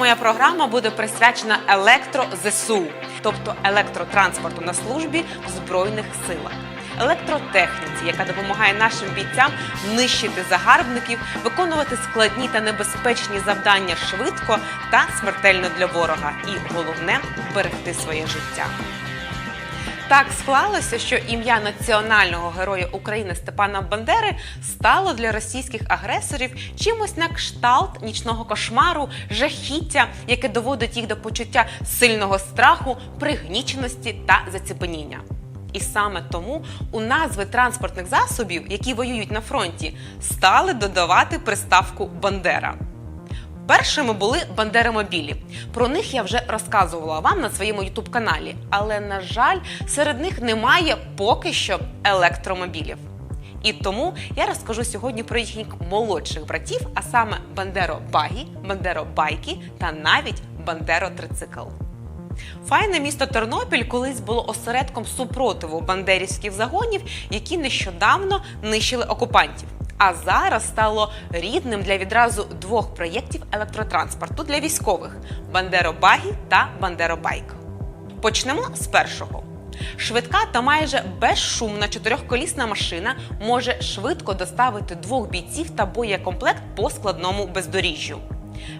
моя програма буде присвячена електро ЗСУ, тобто електротранспорту на службі в збройних силах. Електротехніці, яка допомагає нашим бійцям нищити загарбників, виконувати складні та небезпечні завдання швидко та смертельно для ворога, і головне берегти своє життя. Так склалося, що ім'я національного героя України Степана Бандери стало для російських агресорів чимось на кшталт нічного кошмару, жахіття, яке доводить їх до почуття сильного страху, пригніченості та заціпеніння. І саме тому у назви транспортних засобів, які воюють на фронті, стали додавати приставку Бандера. Першими були бандеромобілі. Про них я вже розказувала вам на своєму ютуб-каналі. Але, на жаль, серед них немає поки що електромобілів. І тому я розкажу сьогодні про їхніх молодших братів, а саме Бандеро-багі, Бандеро-байки та навіть Бандеро-трицикл. Файне місто Тернопіль колись було осередком супротиву бандерівських загонів, які нещодавно нищили окупантів. А зараз стало рідним для відразу двох проєктів електротранспорту для військових Бандеро-багі та Бандеро-байк. Почнемо з першого. Швидка та майже безшумна чотирьохколісна машина може швидко доставити двох бійців та боєкомплект по складному бездоріжжю.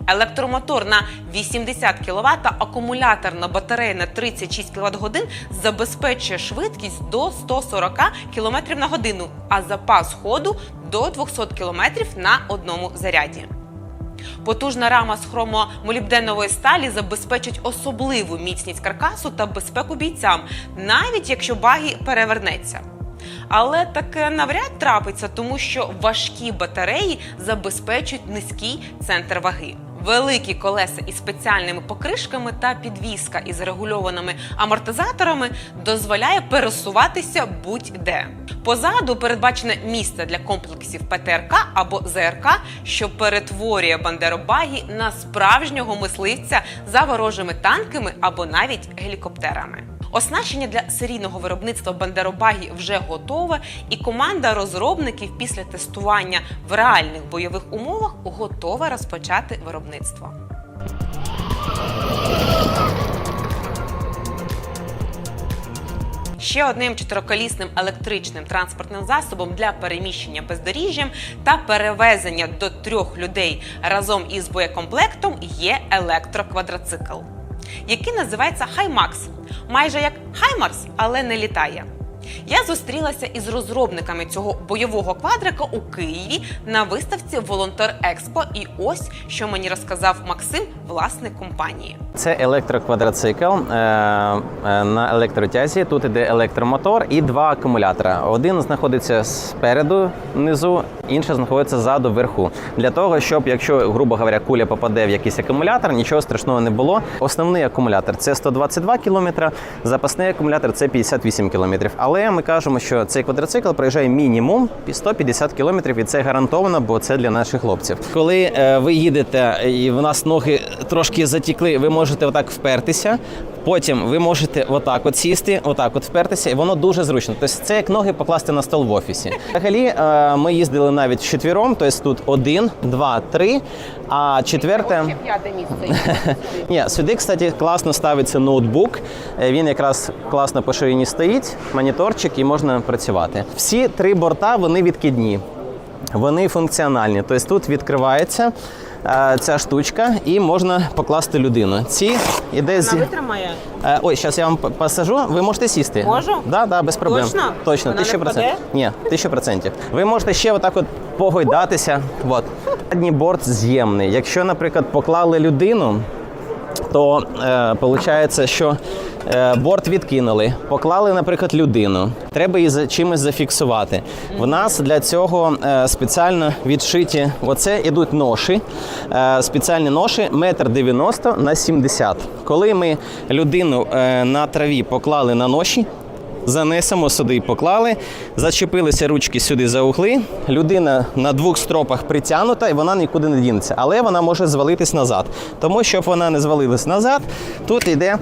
Електромотор на 80 кВт та акумуляторна батарея на 36 кВт годин забезпечує швидкість до 140 км на годину, а запас ходу до 200 км на одному заряді. Потужна рама з хромомолібденової сталі забезпечить особливу міцність каркасу та безпеку бійцям, навіть якщо багі перевернеться. Але таке навряд трапиться, тому що важкі батареї забезпечують низький центр ваги. Великі колеса із спеціальними покришками та підвіска із регульованими амортизаторами дозволяє пересуватися будь-де. Позаду передбачене місце для комплексів ПТРК або ЗРК, що перетворює бандеробагі на справжнього мисливця за ворожими танками або навіть гелікоптерами. Оснащення для серійного виробництва бандеробагі вже готове, і команда розробників після тестування в реальних бойових умовах готова розпочати виробництво. Ще одним чотириколісним електричним транспортним засобом для переміщення бездоріжжям та перевезення до трьох людей разом із боєкомплектом є електроквадроцикл, який називається Хаймакс, майже як Хаймарс, але не літає. Я зустрілася із розробниками цього бойового квадрика у Києві на виставці Волонтер Експо. І ось що мені розказав Максим, власник компанії. Це електроквадроцикл е, е, на електротязі. Тут іде електромотор і два акумулятора. Один знаходиться спереду внизу, інший знаходиться ззаду вверху. Для того, щоб, якщо, грубо говоря, куля попаде в якийсь акумулятор, нічого страшного не було. Основний акумулятор це 122 км, запасний акумулятор це 58 км. Але ми кажемо, що цей квадроцикл проїжджає мінімум 150 км, і це гарантовано, бо це для наших хлопців. Коли е, ви їдете і в нас ноги трошки затікли, ви можете отак впертися. Потім ви можете отак от сісти, отак от впертися, і воно дуже зручно. Тобто це як ноги покласти на стол в офісі. Взагалі, е, ми їздили навіть вчетвіром, тобто тут один, два, три. А четверте. п'яте місце. Ні, сюди, кстати, класно ставиться ноутбук. Е, Він якраз класно по ширині стоїть, моніторчик і можна працювати. Всі три борта вони відкидні, вони функціональні. Тобто тут відкривається ця штучка і можна покласти людину. Ці іде з. витримає. Е, Ой, зараз я вам посажу. Ви можете сісти. Можу? Да, да, без проблем. Точно? Точно, тисяча процентів. Ні, тисяча процентів. Ви можете ще отак от погойдатися. От. Задній борт з'ємний. Якщо, наприклад, поклали людину, то е, виходить, що е, борт відкинули, поклали, наприклад, людину. Треба її за чимось зафіксувати. В нас для цього е, спеціально відшиті. Оце ідуть ноші, е, спеціальні ноші, метр дев'яносто на 70. Коли ми людину е, на траві поклали на ноші, Занесемо сюди, поклали, зачепилися ручки сюди за угли. Людина на двох стропах притягнута і вона нікуди не дінеться, але вона може звалитись назад. Тому, щоб вона не звалилась назад, тут йде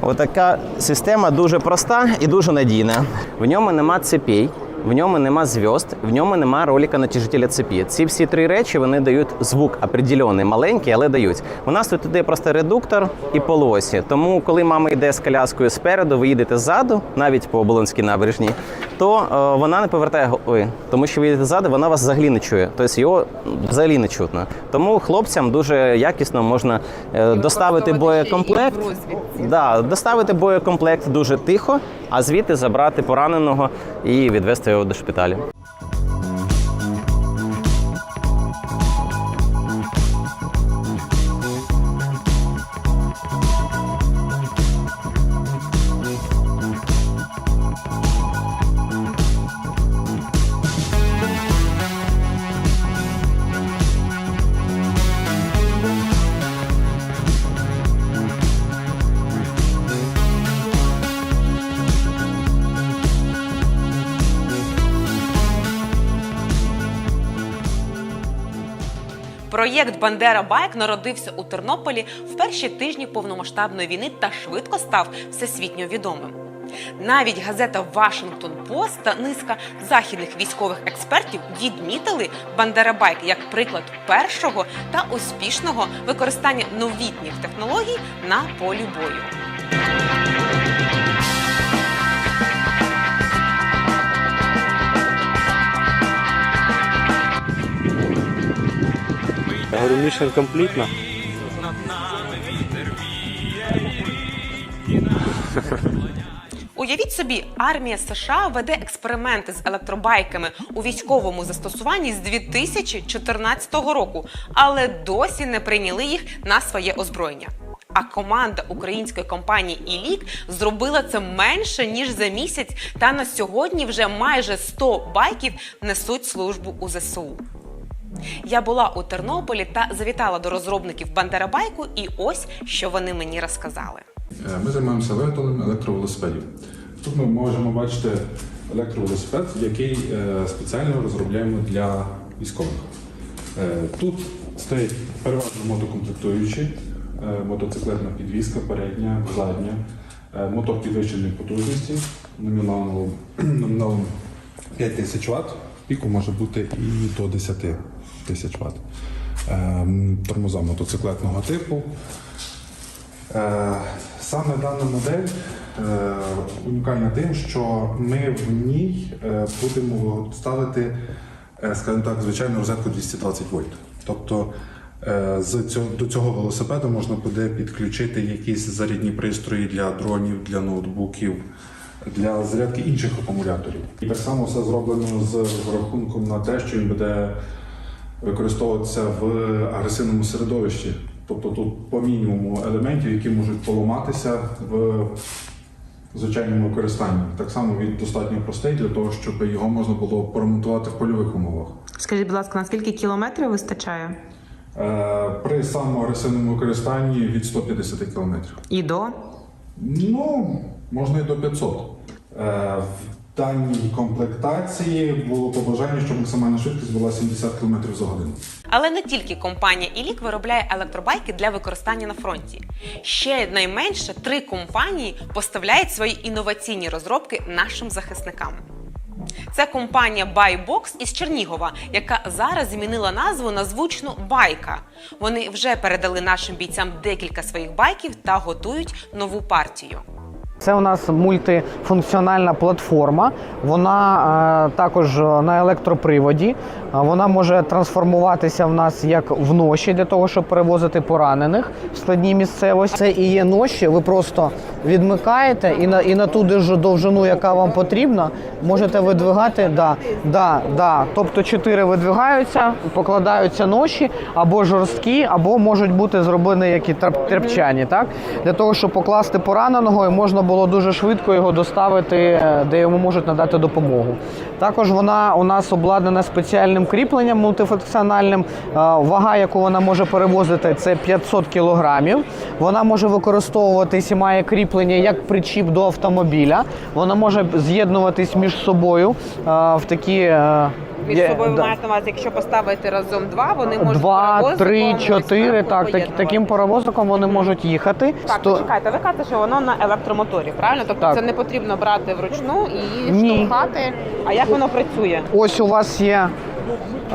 отака система дуже проста і дуже надійна. В ньому нема цепей. В ньому нема зв'язд, в ньому нема ролика натяжителя цепі. Ці всі три речі вони дають звук определений, маленький, але дають. У нас тут іде просто редуктор і полуосі. Тому, коли мама йде з коляскою спереду, ви їдете ззаду, навіть по Оболонській набережній, то е, вона не повертає голови, тому що ви їдете ззаду, вона вас взагалі не чує. Тобто його взагалі не чутно. Тому хлопцям дуже якісно можна е, доставити боєкомплект. Да, доставити боєкомплект дуже тихо, а звідти забрати пораненого і відвести його до шпиталю. Проєкт Бандера Байк народився у Тернополі в перші тижні повномасштабної війни та швидко став всесвітньо відомим. Навіть газета Вашингтон Пост та низка західних військових експертів відмітили Бандера Байк як приклад першого та успішного використання новітніх технологій на полі бою. Я говорю, mission complete. Уявіть собі, армія США веде експерименти з електробайками у військовому застосуванні з 2014 року, але досі не прийняли їх на своє озброєння. А команда української компанії «Ілік» зробила це менше ніж за місяць, та на сьогодні вже майже 100 байків несуть службу у ЗСУ. Я була у Тернополі та завітала до розробників Бандерабайку, і ось що вони мені розказали. Е, Ми займаємося виготовленням електровелосипедів. Тут ми можемо бачити електровелосипед, який е, спеціально розробляємо для військових. Е, Тут стоять переважно мотокомплектуючі, е, мотоциклетна підвізка, передня, задня, мотор підвищеної потужності номіналом 5000 Вт. Піку може бути і до 10 тисяч Вт. Е, Тормоза мотоциклетного типу. Е, Саме дана модель е, унікальна тим, що ми в ній е, будемо ставити, скажімо так, звичайну розетку 220 вольт. Тобто до цього велосипеду можна буде підключити якісь зарядні пристрої для дронів, для ноутбуків, для зарядки інших акумуляторів. І так само все зроблено з рахунком на те, що він буде використовуватися в агресивному середовищі. Тобто тут по мінімуму елементів, які можуть поламатися в звичайному використанні. Так само він достатньо простий для того, щоб його можна було поремонтувати в польових умовах. Скажіть, будь ласка, на скільки кілометрів вистачає? Е, При самому агресивному використанні від 150 км. І до? Ну, можна і до 500. Даній комплектації було побажання, щоб максимальна швидкість була 70 км за годину. Але не тільки компанія «Ілік» виробляє електробайки для використання на фронті. Ще найменше три компанії поставляють свої інноваційні розробки нашим захисникам. Це компанія BuyBox із Чернігова, яка зараз змінила назву на звучну байка. Вони вже передали нашим бійцям декілька своїх байків та готують нову партію. Це у нас мультифункціональна платформа. Вона е, також на електроприводі. Е, Вона може трансформуватися в нас як в ноші для того, щоб перевозити поранених в складній місцевості. Це і є ноші. Ви просто відмикаєте і на і на ту довжину, яка вам потрібна, можете видвигати. Да, да, да. Тобто чотири видвигаються, покладаються ноші або жорсткі, або можуть бути зроблені які тряпчані, так для того, щоб покласти пораненого, і можна було дуже швидко його доставити, е, де йому можуть надати допомогу. Також вона у нас обладнана спеціальним кріпленням мультифункціональним. Е, Вага, яку вона може перевозити, це 500 кілограмів. Вона може використовуватись і має кріплення як причіп до автомобіля. Вона може з'єднуватись між собою е, в такі. Між Є, собою ви да. маєте на увазі, якщо поставити разом два, вони можуть Два, паровозиком три, ось чотири. так Так, поєднувати. таким паровозиком вони можуть їхати. Так, Сто- почекайте, ви кажете, що воно на електромоторі, правильно? Тобто Так. це не потрібно брати вручну і Ні. штовхати. А як воно працює? Ось у вас є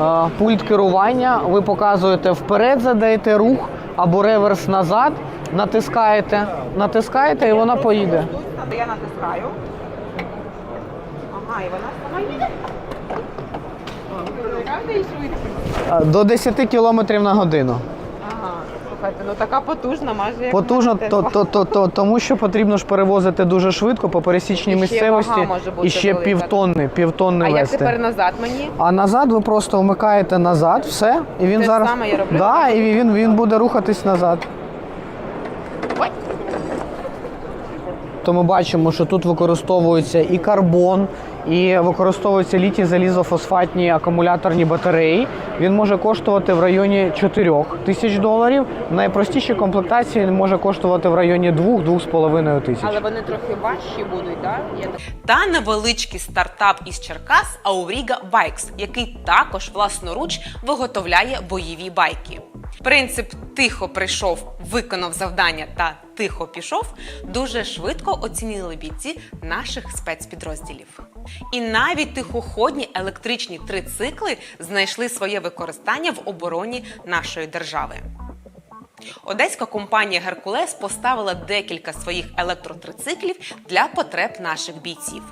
е, пульт керування. Ви показуєте вперед, задаєте рух або реверс назад. Натискаєте, натискаєте, і вона поїде. Я натискаю. Ага, і вона сама їде. Правда і швидкість? До 10 км на годину. Ага, слухайте, ну така потужна, майже як Потужно, на то, то, то, то, тому що потрібно ж перевозити дуже швидко по пересічній І ще місцевості вага може бути і ще велика. півтонни, півтонни А як вести. тепер назад мені? А назад ви просто вмикаєте назад, все, і він Те зараз. саме я роблю? Да, і він, він буде рухатись назад. Ой. То ми бачимо, що тут використовується і карбон, і використовуються літій залізофосфатні акумуляторні батареї. Він може коштувати в районі 4 тисяч доларів. В найпростішій комплектації він може коштувати в районі 2-2,5 тисяч. Але вони трохи важчі будуть, так? Та невеличкий стартап із Черкас Auriga Bikes, який також власноруч виготовляє бойові байки. Принцип тихо прийшов, виконав завдання та тихо пішов дуже швидко оцінили бійці наших спецпідрозділів. І навіть тихоходні електричні трицикли знайшли своє використання в обороні нашої держави. Одеська компанія Геркулес поставила декілька своїх електротрициклів для потреб наших бійців.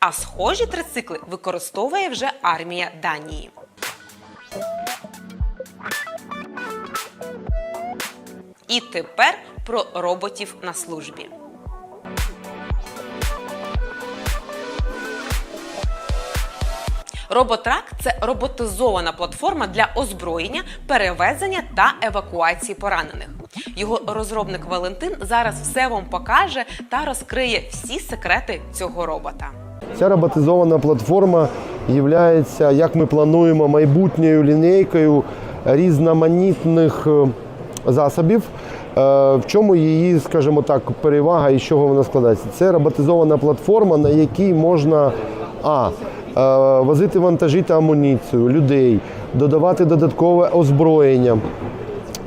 А схожі трицикли використовує вже армія Данії. І тепер про роботів на службі. Роботрак це роботизована платформа для озброєння, перевезення та евакуації поранених. Його розробник Валентин зараз все вам покаже та розкриє всі секрети цього робота. Ця роботизована платформа є, як ми плануємо, майбутньою лінійкою різноманітних е, засобів. Е, В чому її, скажімо так, перевага і з чого вона складається? Це роботизована платформа, на якій можна а. е, Возити вантажі та амуніцію, людей, додавати додаткове озброєння,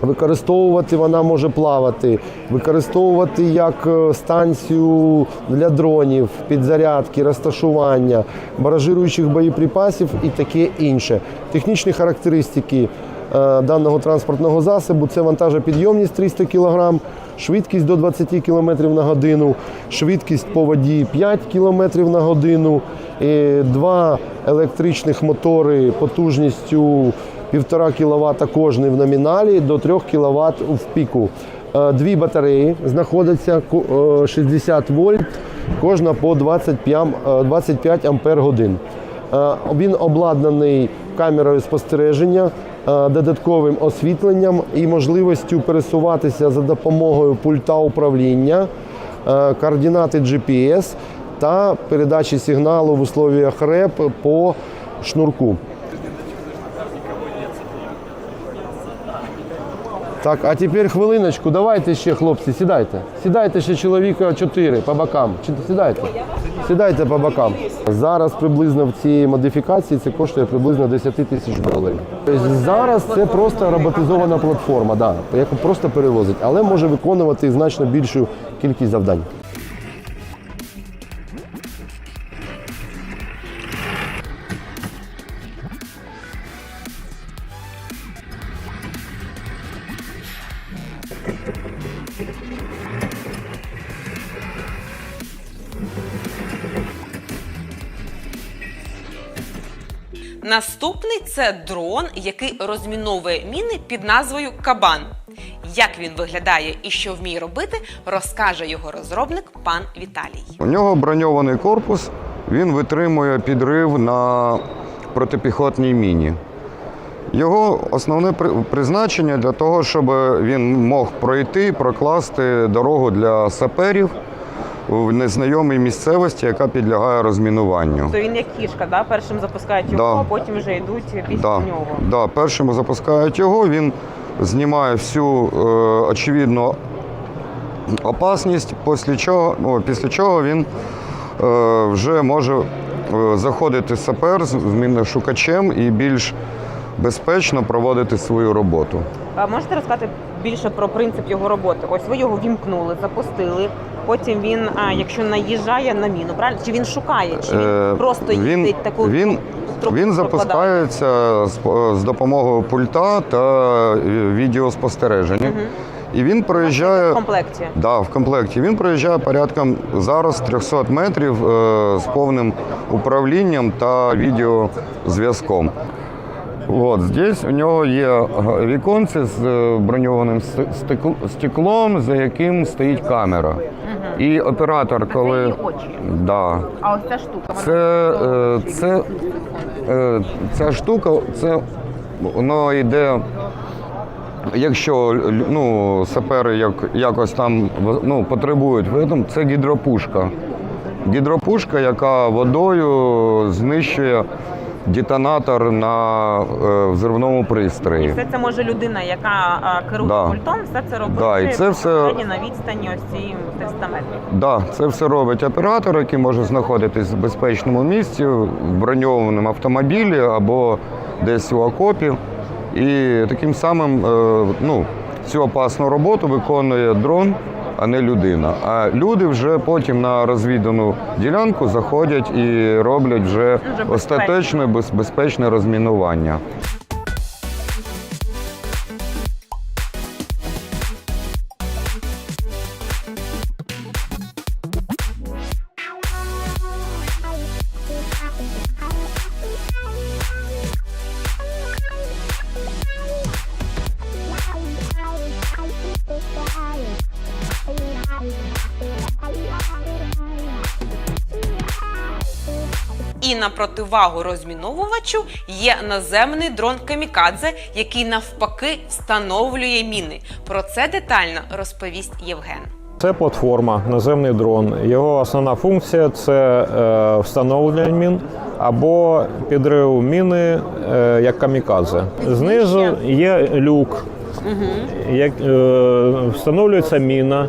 Використовувати вона може плавати, використовувати як е, станцію для дронів, підзарядки, розташування, баражируючих боєприпасів і таке інше. Технічні характеристики даного транспортного засобу це вантажопідйомність 300 кг, швидкість до 20 км на годину, швидкість по воді 5 км на годину, два електричних мотори потужністю 1,5 кВт кожний в номіналі до 3 кВт в піку. Е, Дві батареї знаходяться е, 60 вольт, кожна по 25, е, 25 ампер годин. Е, Він обладнаний камерою спостереження, е, додатковим освітленням і можливістю пересуватися за допомогою пульта управління, е, координати GPS та передачі сигналу в условиях РЕП по шнурку. Так, а тепер хвилиночку, давайте ще, хлопці, сідайте. Сідайте ще чоловіка чотири по бокам. Сідайте? Сідайте по бокам. Зараз приблизно в цій модифікації це коштує приблизно 10 тисяч доларів. Тобто зараз це просто роботизована платформа, да, яку просто перевозить, але може виконувати значно більшу кількість завдань. Наступний це дрон, який розміновує міни під назвою Кабан. Як він виглядає і що вміє робити, розкаже його розробник пан Віталій. У нього броньований корпус, він витримує підрив на протипіхотній міні. Його основне при- призначення для того, щоб він мог пройти, прокласти дорогу для саперів в незнайомій місцевості, яка підлягає розмінуванню. То він як кішка, да? першим запускають його, Да. а потім вже йдуть після Да, да, першими запускають його, він знімає всю е, очевидну опасність, після чого, ну, після чого він е, вже може е, заходити сапер з міношукачем і більш безпечно проводити свою роботу. А можете розказати більше про принцип його роботи? Ось ви його вімкнули, запустили. Потім він, а, якщо наїжджає на міну, правильно? Чи він шукає? Чи він Е, просто він, їздить таку він, трубку він запускається з, з допомогою пульта та е, відеоспостереження. І він проїжджає в комплекті. Да, в комплекті. Він проїжджає порядком зараз 300 метрів е, з повним управлінням та відеозв'язком. От, здесь у нього є віконце з е, броньованим стеклом, за яким стоїть камера. І оператор, коли. Да. А ось ця штука. Це, е, це, е, ця штука, це воно йде. Якщо ну, сапери як, якось там ну, потребують це гідропушка. Гідропушка, яка водою знищує детонатор на е, взривному пристрої. І Все це може людина, яка а, керує Да. пультом, все це робити Да, і це все- безпосередньо на відстані ось цієї 300 метрів. Да, це все робить оператор, який може знаходитись в безпечному місці, в броньованому автомобілі або десь у окопі. І таким самим е, ну, цю опасну роботу виконує дрон, а не людина. А люди вже потім на розвідану ділянку заходять і роблять вже остаточне без- безпечне розмінування. І на противагу розміновувачу є наземний дрон Камікадзе, який навпаки встановлює міни. Про це детально розповість Євген. Це платформа, наземний дрон. Його основна функція це е, встановлення мін або підрив міни е, як камікадзе. Знизу є люк, як, е, встановлюється міна.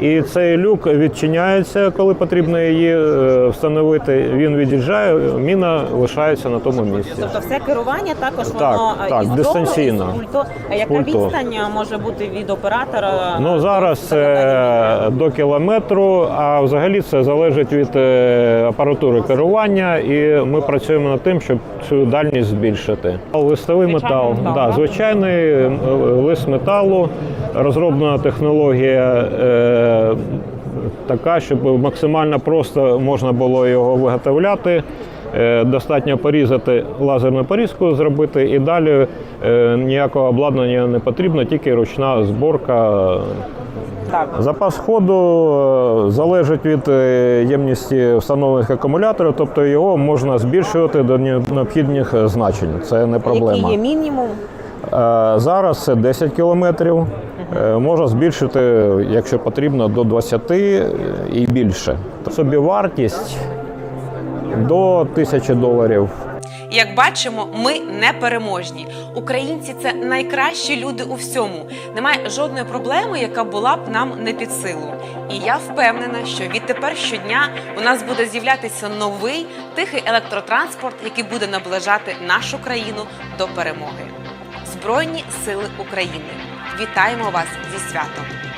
І цей люк відчиняється, коли потрібно її е, встановити. Він від'їжджає, міна лишається на тому місці. Тобто все керування також Так, воно е, так, із дистанційно. дому, із пульту. А яка Пульту. відстань може бути від оператора? Ну зараз це до кілометру, а взагалі це залежить від е, апаратури керування, і ми працюємо над тим, щоб цю дальність збільшити. Листовий метал, метал, да, звичайний е, лист металу, розроблена технологія. Така, щоб максимально просто можна було його виготовляти. Е, Достатньо порізати лазерну порізку, зробити, і далі е, ніякого обладнання не потрібно, тільки ручна зборка Так. Запас ходу е, залежить від ємності встановлених акумуляторів, тобто його можна збільшувати до необхідних значень. Це не проблема. Який є мінімум? Зараз це 10 кілометрів. Е, Можна збільшити, якщо потрібно, до 20 і більше. Собівартість до 1000 доларів. Як бачимо, ми непереможні. Українці це найкращі люди у всьому. Немає жодної проблеми, яка була б нам не під силу. І я впевнена, що відтепер щодня у нас буде з'являтися новий тихий електротранспорт, який буде наближати нашу країну до перемоги. Збройні сили України. Вітаємо вас зі святом!